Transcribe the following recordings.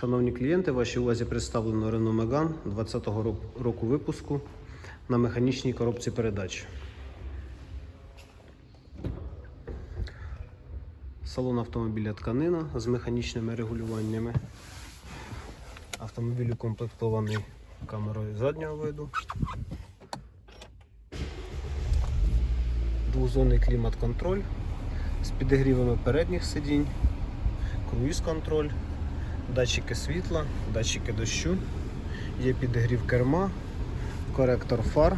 Шановні клієнти, вашій увазі представлено Renault Megane 20-го року випуску на механічній коробці передач. Салон автомобіля тканина з механічними регулюваннями. Автомобіль укомплектований камерою заднього виду. Двозонний клімат-контроль з підігрівами передніх сидінь, круїз-контроль, датчики світла, датчики дощу, є підігрів керма, коректор фар,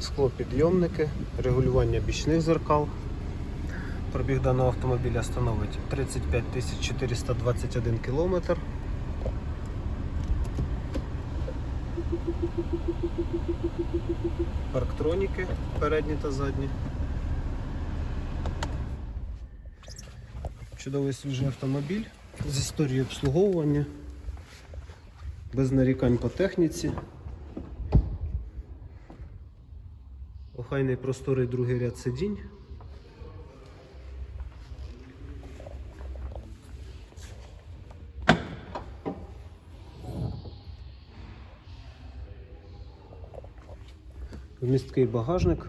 склопідйомники, регулювання бічних зеркал. Пробіг даного автомобіля становить 35 421 кілометр. Парктроніки передні та задні. Чудовий свіжий автомобіль з історією обслуговування, без нарікань по техніці. Охайний просторий другий ряд сидінь. Вмісткий багажник.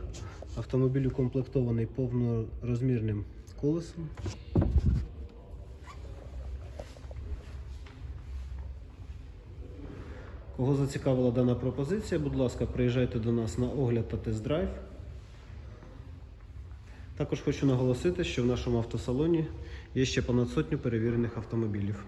Автомобіль укомплектований повнорозмірним колесом. Кого зацікавила дана пропозиція, будь ласка, приїжджайте до нас на огляд та тест-драйв. Також хочу наголосити, що в нашому автосалоні є ще понад сотню перевірених автомобілів.